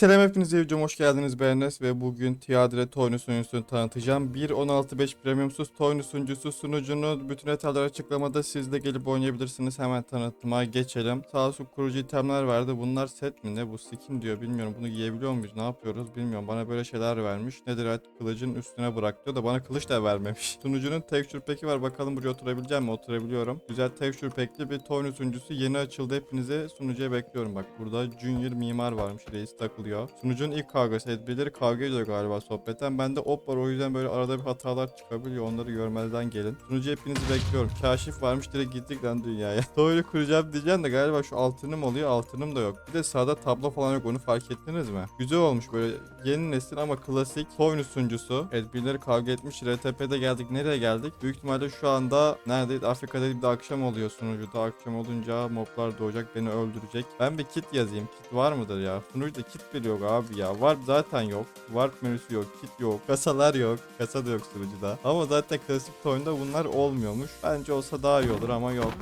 Selam hepinize videoma hoş geldiniz ben ve bugün Tiadre Toynu sunucusunu tanıtacağım. 1.16.5 premiumsuz Toynu sunucusu sunucunu bütün detaylar açıklamada siz de gelip oynayabilirsiniz. Hemen tanıtıma geçelim. Sağ olsun kurucu itemler verdi. Bunlar set mi ne bu skin diyor bilmiyorum. Bunu giyebiliyor muyuz ne yapıyoruz bilmiyorum. Bana böyle şeyler vermiş. Nedir evet kılıcın üstüne bırak da bana kılıç da vermemiş. Sunucunun texture pack'i var bakalım buraya oturabileceğim mi? Oturabiliyorum. Güzel texture pack'li bir Toynu sunucusu yeni açıldı. Hepinize sunucuya bekliyorum. Bak burada Junior mimar varmış. Reis takılıyor. Sunucunun ilk kavgası etbileri kavga ediyor galiba sohbetten. Bende op var o yüzden böyle arada bir hatalar çıkabiliyor. Onları görmezden gelin. Sunucu hepinizi bekliyorum. Kaşif varmış direkt gittik lan dünyaya. Doğru kuracağım diyeceğim de galiba şu altınım oluyor. Altınım da yok. Bir de sağda tablo falan yok onu fark ettiniz mi? Güzel olmuş böyle yeni nesil ama klasik oyunu sunucusu. Evet birileri kavga etmiş. RTP'de geldik. Nereye geldik? Büyük ihtimalle şu anda neredeyiz? Afrika'da bir de akşam oluyor sunucuda. Akşam olunca moblar doğacak beni öldürecek. Ben bir kit yazayım. Kit var mıdır ya? Sunucuda kit bile yok abi ya. Var zaten yok. Warp menüsü yok. Kit yok. Kasalar yok. Kasa da yok sunucuda. Ama zaten klasik oyunda bunlar olmuyormuş. Bence olsa daha iyi olur ama yok.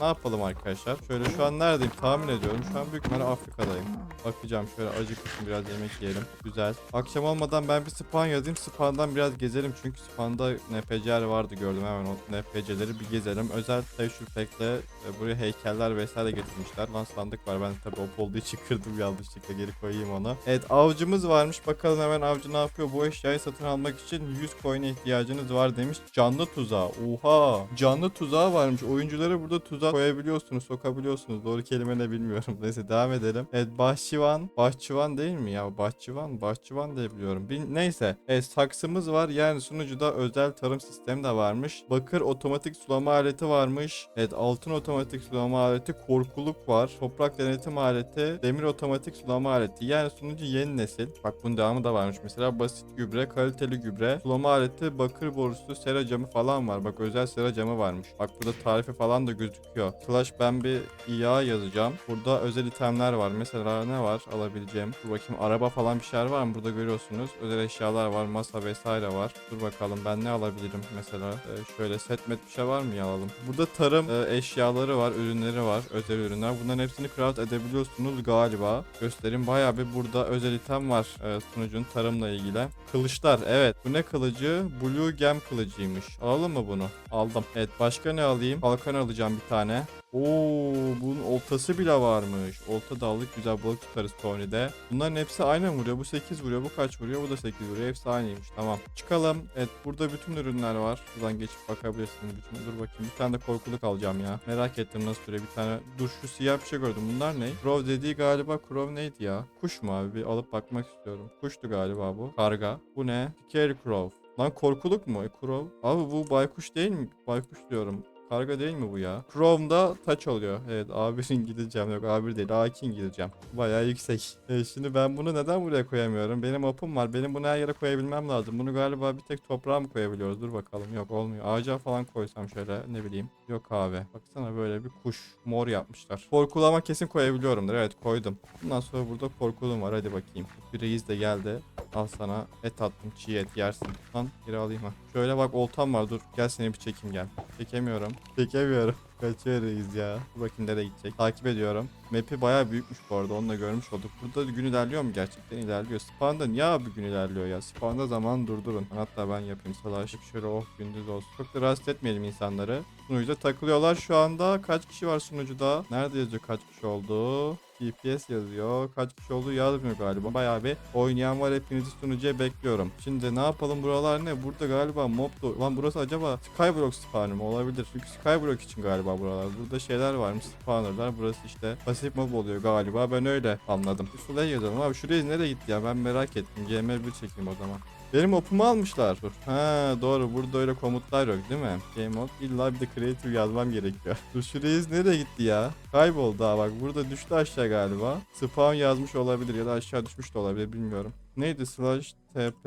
Ne yapalım arkadaşlar? Şöyle şu an neredeyim tahmin ediyorum. Şu an büyük ihtimalle Afrika'dayım. Bakacağım şöyle acıkmışım biraz yemek yiyelim. Güzel. Akşam olmadan ben bir spawn yazayım. Spawn'dan biraz gezelim. Çünkü spawn'da NPC'ler vardı gördüm. Hemen o NPC'leri bir gezelim. Özel texture pack'le e, buraya heykeller vesaire getirmişler. Lan sandık var. Ben tabii op olduğu için kırdım yanlışlıkla. Geri koyayım onu. Evet avcımız varmış. Bakalım hemen avcı ne yapıyor? Bu eşyayı satın almak için 100 coin'e ihtiyacınız var demiş. Canlı tuzağı. Oha. Canlı tuzağı varmış. Oyunculara burada tuzak koyabiliyorsunuz. Sokabiliyorsunuz. Doğru kelime ne bilmiyorum. Neyse devam edelim. Evet bahçıvan. Bahçıvan değil mi ya? Bahçıvan. Bahçıvan diye biliyorum. Bil- Neyse. Evet saksımız var. Yani sunucuda özel tarım sistemi de varmış. Bakır otomatik sulama aleti varmış. Evet altın otomatik sulama aleti. Korkuluk var. Toprak denetim aleti. Demir otomatik sulama aleti. Yani sunucu yeni nesil. Bak bunun devamı da varmış. Mesela basit gübre, kaliteli gübre, sulama aleti, bakır borusu, sera camı falan var. Bak özel sera camı varmış. Bak burada tarifi falan da gözüküyor. Slash ben bir IA yazacağım. Burada özel itemler var. Mesela ne var alabileceğim? Dur bakayım araba falan bir şeyler var mı? Burada görüyorsunuz. Özel eşyalar var. Masa vesaire var. Dur bakalım ben ne alabilirim mesela? Ee, şöyle set met bir şey var mı alalım. Burada tarım e, eşyaları var. Ürünleri var. Özel ürünler. Bunların hepsini craft edebiliyorsunuz galiba. Göstereyim. Bayağı bir burada özel item var e, sunucunun tarımla ilgili. Kılıçlar. Evet. Bu ne kılıcı? Blue Gem kılıcıymış. Alalım mı bunu? Aldım. Evet. Başka ne alayım? Kalkan alacağım bir tane. Oo, bunun oltası bile varmış. Olta dallık güzel balık tutarız Tony'de. Bunların hepsi aynı vuruyor? Bu 8 vuruyor, bu kaç vuruyor? Bu da 8 vuruyor. Hepsi aynıymış. Tamam. Çıkalım. Evet burada bütün ürünler var. Buradan geçip bakabilirsiniz bütün. Dur bakayım. Bir tane de korkuluk alacağım ya. Merak ettim nasıl duruyor. Bir tane. Dur şu siyah bir şey gördüm. Bunlar ne? Crow dediği galiba Crow neydi ya? Kuş mu abi? Bir alıp bakmak istiyorum. Kuştu galiba bu. Karga. Bu ne? Scarecrow. Lan korkuluk mu? E, Crow. Abi bu baykuş değil mi? Baykuş diyorum. Karga değil mi bu ya? Chrome'da taç oluyor. Evet A1'in gideceğim. Yok A1 değil A2'in gideceğim. Bayağı yüksek. E, şimdi ben bunu neden buraya koyamıyorum? Benim apım var. Benim bunu her yere koyabilmem lazım. Bunu galiba bir tek toprağa mı koyabiliyoruz? Dur bakalım. Yok olmuyor. Ağaca falan koysam şöyle ne bileyim. Yok abi. Baksana böyle bir kuş. Mor yapmışlar. Korkulama kesin koyabiliyorumdur. Evet koydum. Bundan sonra burada korkulum var. Hadi bakayım. Bir reis de geldi. Al sana et attım. Çiğ et yersin. Lan geri alayım ha. Şöyle bak oltam var. Dur gel seni bir çekeyim gel. Çekemiyorum. Çekemiyorum. Kaçıyoruz ya. Dur bakayım nereye gidecek. Takip ediyorum. Map'i bayağı büyükmüş bu arada. Onu da görmüş olduk. Burada gün ilerliyor mu gerçekten? ilerliyor. Spawn'da niye abi gün ilerliyor ya? Spawn'da zaman durdurun. Hatta ben yapayım. Salaşıp şöyle oh gündüz olsun. Çok da rahatsız etmeyelim insanları. Sunucuda takılıyorlar şu anda. Kaç kişi var sunucuda? Nerede yazıyor kaç kişi oldu? GPS yazıyor. Kaç kişi olduğu yazmıyor galiba. Bayağı bir oynayan var. Hepinizi sunucuya bekliyorum. Şimdi ne yapalım buralar ne? Burada galiba mob do- Lan burası acaba Skyblock spawnı mı? Olabilir. Çünkü Skyblock için galiba buralar. Burada şeyler varmış. Spawnerlar. Burası işte pasif mob oluyor galiba. Ben öyle anladım. Şuraya yazalım. Abi şuraya nereye gitti ya? Ben merak ettim. GM1 çekeyim o zaman. Benim opumu almışlar. Ha doğru burada öyle komutlar yok değil mi? Game mode illa bir de creative yazmam gerekiyor. Dur şu reis nereye gitti ya? Kayboldu ha bak burada düştü aşağı galiba. Spawn yazmış olabilir ya da aşağı düşmüş de olabilir bilmiyorum. Neydi slash tp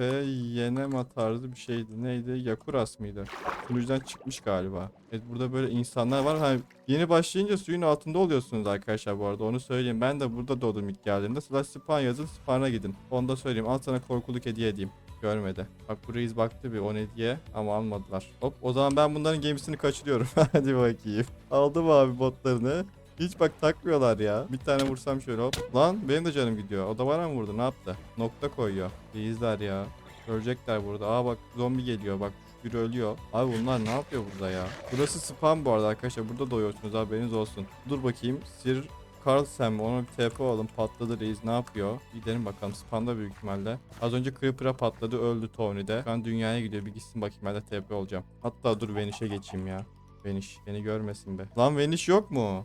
yenema tarzı bir şeydi. Neydi? Yakuras mıydı? Sunucudan çıkmış galiba. Evet burada böyle insanlar var. Hani yeni başlayınca suyun altında oluyorsunuz arkadaşlar bu arada onu söyleyeyim. Ben de burada doğdum ilk geldiğimde. Slash spawn yazın spawn'a gidin. Onu da söyleyeyim. Al sana korkuluk hediye edeyim. Görmedi. Bak bu reis baktı bir o ne diye ama almadılar. Hop o zaman ben bunların gemisini kaçırıyorum. Hadi bakayım. Aldım abi botlarını. Hiç bak takmıyorlar ya. Bir tane vursam şöyle hop. Lan benim de canım gidiyor. O da bana mı vurdu? Ne yaptı? Nokta koyuyor. İyizler ya. Ölecekler burada. Aa bak zombi geliyor bak. Biri ölüyor. Abi bunlar ne yapıyor burada ya? Burası spam bu arada arkadaşlar. Burada doyuyorsunuz haberiniz olsun. Dur bakayım. Sir Carlsen mi? Ona bir TP alalım. Patladı reis. Ne yapıyor? Gidelim bakalım. Spamda büyük ihtimalle. Az önce Creeper'a patladı. Öldü Tony'de. An dünyaya gidiyor. Bir gitsin bakayım. Ben de TP olacağım. Hatta dur Vanish'e geçeyim ya. Vanish. Beni görmesin be. Lan Vanish yok mu?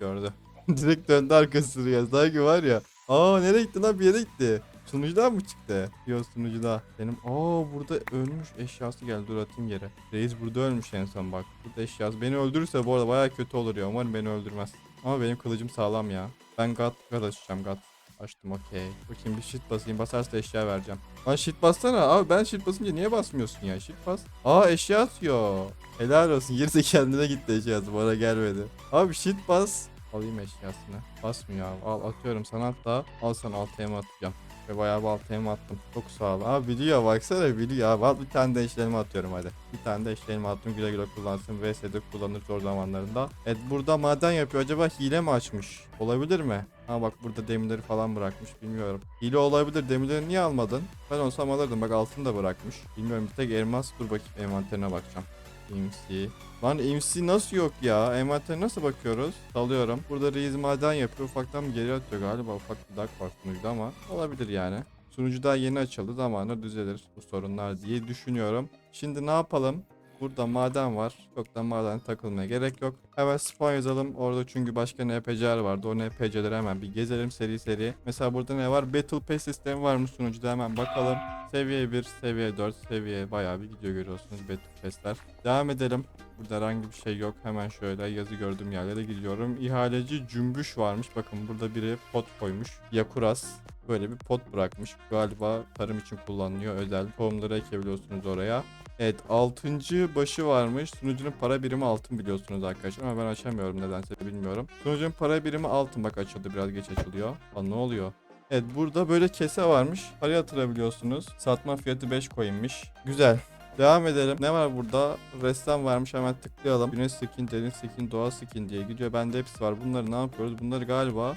Gördü. Direkt döndü arkasını ya. Sanki var ya. Aa nereye gitti lan? Bir yere gitti. Sunucudan mı çıktı? Yok sunucuda. Benim aa burada ölmüş eşyası geldi. Dur atayım yere. Reis burada ölmüş en son bak. Burada eşyası. Beni öldürürse bu arada baya kötü olur ya. Umarım beni öldürmez. Ama benim kılıcım sağlam ya. Ben God, God açacağım God. Açtım okey. Bakayım bir shit basayım. Basarsa eşya vereceğim. Lan shit bassana. Abi ben shit basınca niye basmıyorsun ya? Shit bas. Aa eşya atıyor. Helal olsun. Gerisi kendine gitti eşyası. Bana gelmedi. Abi shit bas. Alayım eşyasını. Basmıyor abi. Al atıyorum sana hatta. Al sana alt elma atacağım. Ve bayağı alt elma attım. Çok sağ ol. Abi biliyor baksana biliyor abi. Bir tane de eşlenme atıyorum hadi. Bir tane de eşlenme attım. Güle güle kullansın. VS'de kullanır zor zamanlarında. Evet burada maden yapıyor. Acaba hile mi açmış? Olabilir mi? Ha bak burada demirleri falan bırakmış. Bilmiyorum. Hile olabilir. Demirleri niye almadın? Ben olsam alırdım. Bak altını da bırakmış. Bilmiyorum bir tek elmas. Dur bakayım envanterine bakacağım. MC. Lan MC nasıl yok ya? Envantere nasıl bakıyoruz? Salıyorum. Burada reis maden yapıyor. Ufaktan bir geri atıyor galiba. Ufak bir dak var sunucuda ama olabilir yani. Sunucu daha yeni açıldı. Zamanla düzelir bu sorunlar diye düşünüyorum. Şimdi ne yapalım? Burada maden var. Çok da maden takılmaya gerek yok. Hemen spawn yazalım. Orada çünkü başka NPC'ler vardı. O NPC'leri hemen bir gezelim seri seri. Mesela burada ne var? Battle Pass sistemi varmış sunucuda hemen bakalım. Seviye 1, seviye 4, seviye bayağı bir gidiyor görüyorsunuz Battle Pass'ler. Devam edelim. Burada herhangi bir şey yok. Hemen şöyle yazı gördüğüm yerlere gidiyorum. İhaleci Cümbüş varmış. Bakın burada biri pot koymuş. Yakuras böyle bir pot bırakmış. Galiba tarım için kullanılıyor. Özel tohumları ekebiliyorsunuz oraya. Evet 6. başı varmış. Sunucunun para birimi altın biliyorsunuz arkadaşlar ama ben açamıyorum nedense bilmiyorum. Sunucunun para birimi altın bak açıldı biraz geç açılıyor. Lan ne oluyor? Evet burada böyle kese varmış. Para yatırabiliyorsunuz. Satma fiyatı 5 coin'miş. Güzel. Devam edelim. Ne var burada? Ressam varmış hemen tıklayalım. Güneş skin, derin skin, doğa skin diye gidiyor. Bende hepsi var. Bunları ne yapıyoruz? Bunları galiba...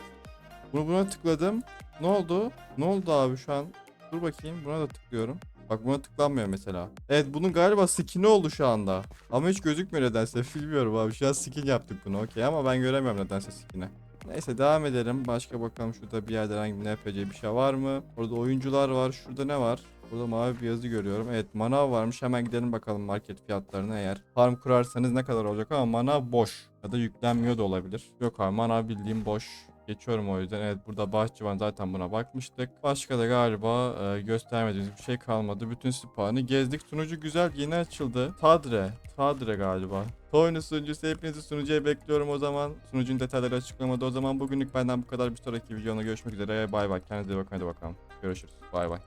Bunu buna tıkladım. Ne oldu? Ne oldu abi şu an? Dur bakayım. Buna da tıklıyorum. Bak buna tıklanmıyor mesela. Evet bunun galiba skin'i oldu şu anda. Ama hiç gözükmüyor nedense. Bilmiyorum abi. Şu an skin yaptık bunu okey ama ben göremiyorum nedense skin'i. Neyse devam edelim. Başka bakalım şurada bir yerde herhangi bir NPC bir şey var mı? Orada oyuncular var. Şurada ne var? Burada mavi bir yazı görüyorum. Evet manav varmış. Hemen gidelim bakalım market fiyatlarına eğer. Farm kurarsanız ne kadar olacak ama manav boş. Ya da yüklenmiyor da olabilir. Yok abi manav bildiğim boş. Geçiyorum o yüzden. Evet burada bahçıvan zaten buna bakmıştık. Başka da galiba e, göstermediğimiz bir şey kalmadı. Bütün spawn'ı gezdik. Sunucu güzel yeni açıldı. Tadre. Tadre galiba. Toynu sunucusu hepinizi sunucuya bekliyorum o zaman. Sunucunun detayları açıklamada. O zaman bugünlük benden bu kadar. Bir sonraki videoda görüşmek üzere. Bay bay. Kendinize iyi bakın. Hadi bakalım. Görüşürüz. Bay bay.